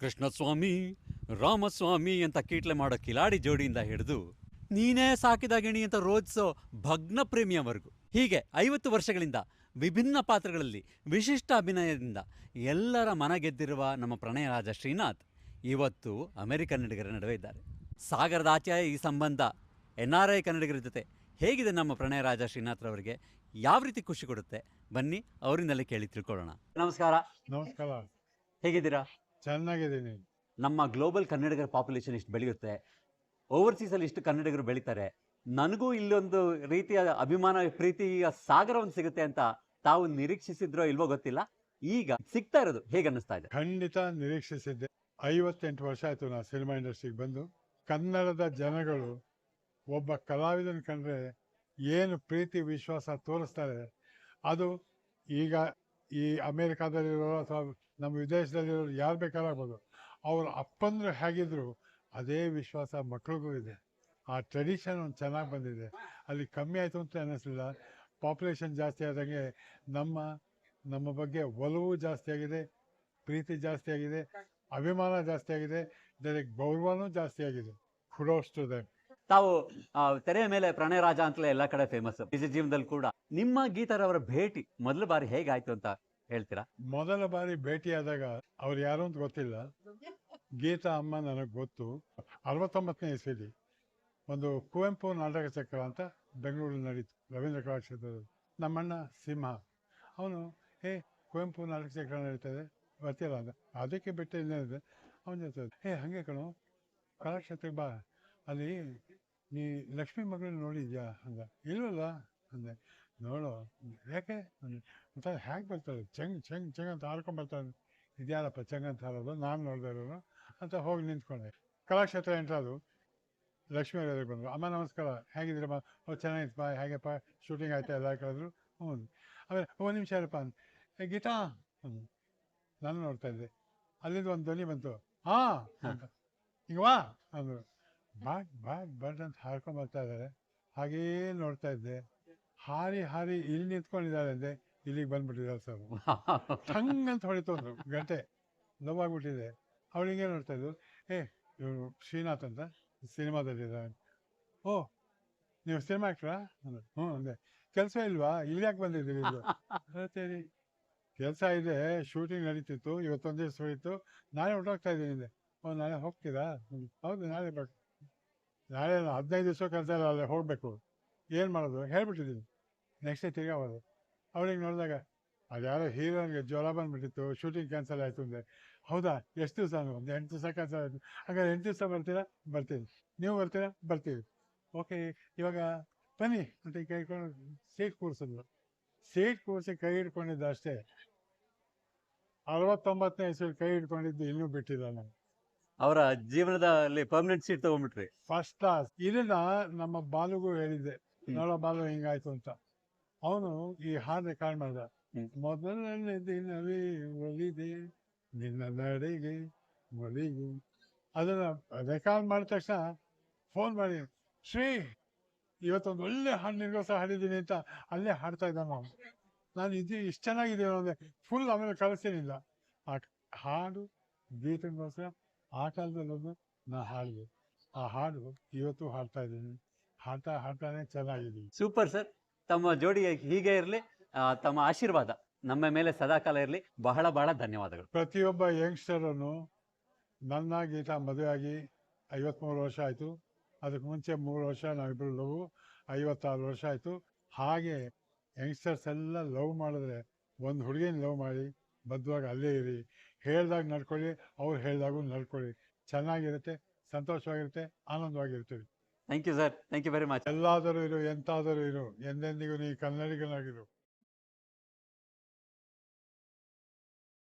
ಕೃಷ್ಣಸ್ವಾಮಿ ರಾಮಸ್ವಾಮಿ ಅಂತ ಕೀಟ್ಲೆ ಮಾಡೋ ಕಿಲಾಡಿ ಜೋಡಿಯಿಂದ ಹಿಡಿದು ನೀನೇ ಸಾಕಿದ ಗಿಣಿ ಅಂತ ರೋಧಿಸೋ ಭಗ್ನ ಪ್ರೇಮಿಯವರೆಗೂ. ಹೀಗೆ ಐವತ್ತು ವರ್ಷಗಳಿಂದ ವಿಭಿನ್ನ ಪಾತ್ರಗಳಲ್ಲಿ ವಿಶಿಷ್ಟ ಅಭಿನಯದಿಂದ ಎಲ್ಲರ ಮನ ಗೆದ್ದಿರುವ ನಮ್ಮ ಪ್ರಣಯ ರಾಜ ಶ್ರೀನಾಥ್ ಇವತ್ತು ಅಮೆರಿಕ ಕನ್ನಡಿಗರ ನಡುವೆ ಇದ್ದಾರೆ. ಸಾಗರದ ಆಚಾರ್ಯ ಈ ಸಂಬಂಧ ಎನ್ ಆರ್ ಐ ಕನ್ನಡಿಗರ ಜೊತೆ ಹೇಗಿದೆ ನಮ್ಮ ಪ್ರಣಯ ರಾಜ ಶ್ರೀನಾಥ್ರವರಿಗೆ ಯಾವ ರೀತಿ ಖುಷಿ ಕೊಡುತ್ತೆ? ಬನ್ನಿ ಅವರಿಂದಲೇ ಕೇಳಿ ತಿಳ್ಕೊಳ್ಳೋಣ. ನಮಸ್ಕಾರ. ನಮಸ್ಕಾರ. ಹೇಗಿದ್ದೀರಾ? ಚೆನ್ನಾಗಿದ್ದೀನಿ. ನಮ್ಮ ಗ್ಲೋಬಲ್ ಕನ್ನಡಿಗರ ಪಾಪ್ಯುಲೇಷನ್ ಇಷ್ಟು ಬೆಳೆಯುತ್ತೆ. ಓವರ್ಸೀಸಲ್ಲಿ ಇಷ್ಟು ಕನ್ನಡಿಗರು ಬೆಳೀತಾರೆ. ನನಗೂ ಇಲ್ಲೊಂದು ರೀತಿಯ ಅಭಿಮಾನ ಪ್ರೀತಿಯ ಸಾಗರ ಒಂದು ಸಿಗುತ್ತೆ ಅಂತ ತಾವು ನಿರೀಕ್ಷಿಸಿದ್ರೋ ಇಲ್ವೋ ಗೊತ್ತಿಲ್ಲ. ಈಗ ಸಿಗ್ತಾ ಇರೋದು ಹೇಗೆ ಅನ್ನಿಸ್ತಾ ಇದೆ? ಖಂಡಿತ ನಿರೀಕ್ಷಿಸಿದ್ದೆ. ಐವತ್ತೆಂಟು ವರ್ಷ ಆಯ್ತು ನಾನು ಸಿನಿಮಾ ಇಂಡಸ್ಟ್ರಿಗೆ ಬಂದು. ಕನ್ನಡದ ಜನಗಳು ಒಬ್ಬ ಕಲಾವಿದನ ಕಂಡ್ರೆ ಏನು ಪ್ರೀತಿ ವಿಶ್ವಾಸ ತೋರಿಸ್ತಾರೆ. ಅದು ಈಗ ಈ ಅಮೇರಿಕಾದಲ್ಲಿರೋ ಅಥವಾ ನಮ್ಮ ವಿದೇಶದಲ್ಲಿರೋರು ಯಾರು ಬೇಕಾರಾಗ್ಬೋದು ಅವ್ರ ಅಪ್ಪಂದರು ಹೇಗಿದ್ರು ಅದೇ ವಿಶ್ವಾಸ ಮಕ್ಳಿಗೂ ಇದೆ. ಆ ಟ್ರೆಡಿಷನ್ ಒಂದು ಚೆನ್ನಾಗಿ ಬಂದಿದೆ. ಅಲ್ಲಿ ಕಮ್ಮಿ ಆಯಿತು ಅಂತ ಅನ್ನಿಸ್ಲಿಲ್ಲ. ಪಾಪ್ಯುಲೇಷನ್ ಜಾಸ್ತಿ ಆದಂಗೆ ನಮ್ಮ ನಮ್ಮ ಬಗ್ಗೆ ಒಲವು ಜಾಸ್ತಿ ಆಗಿದೆ, ಪ್ರೀತಿ ಜಾಸ್ತಿ ಆಗಿದೆ, ಅಭಿಮಾನ ಜಾಸ್ತಿ ಆಗಿದೆ ಜೊತೆಗೆ ಗೌರವನೂ ಜಾಸ್ತಿ ಆಗಿದೆ. ಕುಡೋಸ್ ಟು ತಾವು ತೆರೆಯ ಮೇಲೆ ಪ್ರಣಯರಾಜ ಅಂತಲೇ ಎಲ್ಲ ಕಡೆ ಫೇಮಸ್ ನಿಜ ಜೀವನದಲ್ಲಿ ಕೂಡ. ನಿಮ್ಮ ಗೀತಾರವರ ಭೇಟಿ ಮೊದಲ ಬಾರಿ ಹೇಗಾಯ್ತು ಅಂತ ಹೇಳ್ತೀರಾ? ಮೊದಲ ಬಾರಿ ಭೇಟಿಯಾದಾಗ ಅವ್ರು ಯಾರು ಅಂತ ಗೊತ್ತಿಲ್ಲ. ಗೀತಾ ಅಮ್ಮ ನನಗೆ ಗೊತ್ತು. ಅರವತ್ತೊಂಬತ್ತನೇ ಇಸ್ವಿಲಿ ಒಂದು ಕುವೆಂಪು ನಾಟಕ ಚಕ್ರ ಅಂತ ಬೆಂಗಳೂರಲ್ಲಿ ನಡೀತು, ರವೀಂದ್ರ ಕಲಾಕ್ಷೇತ್ರದಲ್ಲಿ. ನಮ್ಮಣ್ಣ ಸಿಂಹ. ಅವನು, ಹೇ, ಕುವೆಂಪು ನಾಟಕ ಚಕ್ರ ನಡೀತದೆ ಬರ್ತೀರ ಅಂತ. ಅದಕ್ಕೆ ಬಿಟ್ಟು ಇನ್ನೇನಿದೆ? ಅವನ ಜೊತೆ ಹೇ, ಹಾಗೆ ಕಣೋ, ಕಲಾಕ್ಷೇತ್ರಕ್ಕೆ ಬಾ. ಅಲ್ಲಿ ನೀ ಲಕ್ಷ್ಮೀ ಮಗಳನ್ನ ನೋಡಿದ್ಯಾ? ಅಂದ. ಇಲ್ವಲ್ಲ? ಅಂದೆ. ನೋಡು ಯಾಕೆ? ಅಂದೆ. ಮತ್ತೆ ಹೇಗೆ ಬರ್ತಾರೆ ಚೆಂಗ್ ಚೆಂಗ್ ಚೆಂಗ್ ಅಂತ ಹಾರ್ಕೊಂಡ್ ಬರ್ತಾರೆ ಇದ್ಯಾರಪ್ಪ ಚೆಂಗ್ ಅಂತ ಹಾರೋದು ನಾನು ನೋಡ್ದೆ ಇರೋನು ಅಂತ ಹೋಗಿ ನಿಂತ್ಕೊಂಡೆ. ಕಲಾಕ್ಷೇತ್ರ ಎಂಟ್ರದು ಲಕ್ಷ್ಮೀ ಅವರಿಗೆ ಬಂದರು ಅಮ್ಮ ನಮಸ್ಕಾರ. ಹೇಗಿದ್ದೀರಮ್ಮ? ಓ ಚೆನ್ನಾಗಿತ್ತು. ಬಾ ಹೇಗೆಪ್ಪ? ಶೂಟಿಂಗ್ ಆಯ್ತಾ ಎಲ್ಲ ಕೇಳಿದ್ರು ಹ್ಞೂ. ಆಮೇಲೆ ಒಂದು ನಿಮಿಷ ಇರಪ್ಪ. ಏ ಗೀತಾ! ಹ್ಞೂ ನಾನು ನೋಡ್ತಾ ಇದ್ದೆ. ಅಲ್ಲಿಂದ ಒಂದು ಧ್ವನಿ ಬಂತು. ಹಾಂ. ಅಂತ. ಈಗ ವಾ! ಅಂದರು. ಬಾಟ್ ಬಾ ಬಟ್ ಅಂತ ಹಾರ್ಕೊಂಡ್ ಬರ್ತಾ ಇದ್ದಾರೆ ಹಾಗೇ ನೋಡ್ತಾ ಇದ್ದೆ. ಹಾರಿ ಹಾರಿ ಇಲ್ಲಿ ನಿಂತ್ಕೊಂಡಿದ್ದಾರೆ ಅಂದೆ ಇಲ್ಲಿಗೆ ಬಂದ್ಬಿಟ್ಟಿದ್ದಾರೆ ಸರ್. ಹಂಗಂತ ಹೊಡಿತು ಒಂದು ಗಂಟೆ. ನೋವಾಗ್ಬಿಟ್ಟಿದೆ. ಅವಳಿಗೆ ನೋಡ್ತಾ ಇದ್ರು ಏ ಇವರು ಶ್ರೀನಾಥ್ ಅಂತ ಸಿನಿಮಾದಲ್ಲಿದ್ದಾರೆ. ಓ ನೀವು ಸಿನಿಮಾ ಆಕ್ಟ್ರಾ ಅಂದ್ರು ಹ್ಞೂ ಅಂದೆ. ಕೆಲಸ ಇಲ್ವಾ? ಇಲ್ಲಿ ಯಾಕೆ ಬಂದಿದ್ದೀರಿ ಇದು ಹೇಳ್ತೀರಿ ಕೆಲಸ ಇದೆ. ಶೂಟಿಂಗ್ ನಡೀತಿತ್ತು. ಇವತ್ತೊಂದು ದಿವಸ ಹೋಯಿತು ನಾಳೆ ಹೊರಟೋಗ್ತಾ ಇದ್ದೀನಿ ಓ ನಾಳೆ ಹೋಗ್ತೀರಾ. ಹೌದು ನಾಳೆ ಬೇಕು ನಾಳೆ ಹದಿನೈದು ದಿವಸ ಕೆಲಸ ಇಲ್ಲ, ಅಲ್ಲೇ ಹೋಗಬೇಕು. ಏನು ಮಾಡೋದು? ಹೇಳ್ಬಿಟ್ಟಿದ್ದೀನಿ. ನೆಕ್ಸ್ಟ್ ಡೇ ತಿರ್ಗಾ ಹೋಗೋದು ಅವ್ರಿಗೆ ನೋಡಿದಾಗ, ಅದ್ಯಾರೋ ಹೀರೋನಿಗೆ ಜ್ವರ ಬಂದುಬಿಟ್ಟಿತ್ತು ಶೂಟಿಂಗ್ ಕ್ಯಾನ್ಸಲ್ ಆಯಿತು ಅಂದರೆ ಹೌದಾ? ಎಷ್ಟು ದಿವಸ ಒಂದು ಎಂಟು ದಿವಸ ಕ್ಯಾನ್ಸಲ್ ಆಯಿತು. ಹಾಗಾದ್ರೆ ಎಂಟು ದಿವಸ ಬರ್ತೀರಾ? ಬರ್ತೀವಿ ನೀವು ಬರ್ತೀರಾ? ಬರ್ತೀವಿ. ಓಕೆ ಇವಾಗ ಬನ್ನಿ ಅಂತ ಕೈ ಹಿಡ್ಕೊಂಡು ಸೀಟ್ ಕೂರಿಸಿದ್ರು ಸೀಟ್ ಕೂರಿಸಿ ಕೈ ಹಿಡ್ಕೊಂಡಿದ್ದು ಅಷ್ಟೇ. ಅರವತ್ತೊಂಬತ್ತನೇ ಇಸ್ವಿಲಿ ಕೈ ಹಿಡ್ಕೊಂಡಿದ್ದು ಇನ್ನೂ ಬಿಟ್ಟಿಲ್ಲ ನಾನು ಅವರ ಜೀವನದಲ್ಲಿ ಪರ್ಮನೆಂಟ್ ಸೀಟ್ ತಗೊಂಡ್ಬಿಟ್ರಿ. ಫಸ್ಟ್ ಕ್ಲಾಸ್ ಇದನ್ನ ನಮ್ಮ ಬಾಲುಗೂ ಹೇಳಿದ್ದೆ ನೋಡ ಬಾಲು ಹಿಂಗಾಯ್ತು ಅಂತ. ಅವನು ಈ ಹಾಡು ರೆಕಾರ್ಡ್ ಮಾಡ್ದ. ಮೊದಲನೇ ದಿನವೇ ಒಲಿದೆ ನಿನ್ನ ನಡೆಗೆ ಮೊಲಿಗೆ ಅದನ್ನ ರೆಕಾರ್ಡ್ ಮಾಡಿದ ತಕ್ಷಣ ಫೋನ್ ಮಾಡಿ ಶ್ರೀ ಇವತ್ತೊಂದು ಒಳ್ಳೆ ಹಾಡು ನಿರ್ಗೋಸ ಹಾಡಿದ್ದೀನಿ ಅಂತ ಅಲ್ಲೇ ಹಾಡ್ತಾ ಇದ್ದ ನಾವು ನಾನು ಇದು ಇಷ್ಟು ಚೆನ್ನಾಗಿದೆ ಅಂದರೆ ಫುಲ್ ಆಮೇಲೆ ಕಳಿಸ್ತೀನಿಲ್ಲ ಆ ಹಾಡು ಗೀತಕ್ಕೋಸ್ಕರ ಆ ಕಾಲದಲ್ಲೊಂದು ನಾ ಹಾಡಿದೆ. ಆ ಹಾಡು ಇವತ್ತು ಹಾಡ್ತಾ ಇದ್ದೀನಿ. ಹಾಡ್ತಾ ಹಾಡ್ತಾನೆ ಚೆನ್ನಾಗಿದ್ದೀನಿ. ಸೂಪರ್ ಸರ್ ತಮ್ಮ ಜೋಡಿಗೆ ಹೀಗೆ ಇರಲಿ ತಮ್ಮ ಆಶೀರ್ವಾದ ನಮ್ಮ ಮೇಲೆ ಸದಾಕಾಲ ಇರಲಿ. ಬಹಳ ಬಹಳ ಧನ್ಯವಾದಗಳು. ಪ್ರತಿಯೊಬ್ಬ ಯಂಗ್ಸ್ಟರನ್ನು ನನ್ನ ಗೀತ ಮದುವೆಯಾಗಿ ಐವತ್ತ್ಮೂರು ವರ್ಷ ಆಯಿತು. ಅದಕ್ಕೆ ಮುಂಚೆ ಮೂರು ವರ್ಷ ನಾವಿಬ್ಬರು ಲವ್ ಐವತ್ತಾರು ವರ್ಷ ಆಯಿತು. ಹಾಗೆ ಯಂಗ್ಸ್ಟರ್ಸ್ ಎಲ್ಲ ಲವ್ ಮಾಡಿದ್ರೆ ಒಂದು ಹುಡುಗಿನ ಲವ್ ಮಾಡಿ ಬದ್ಧವಾಗಿ ಅಲ್ಲೇ ಇರಿ. ಹೇಳ್ದಾಗ ನಡ್ಕೊಳ್ಳಿ ಅವ್ರು ಹೇಳ್ದಾಗು ನಡ್ಕೊಳ್ಳಿ. ಚೆನ್ನಾಗಿರುತ್ತೆ ಸಂತೋಷವಾಗಿರುತ್ತೆ ಆನಂದವಾಗಿರ್ತೀವಿ. Thank you sir thank you very much ಎಲ್ಲಾದರೂ ಇರು ಎಂತಾದರೂ ಇರು ಎಂದೆಂದಿಗೂ ನೀ ಕನ್ನಡಿಗನಾಗಿರು.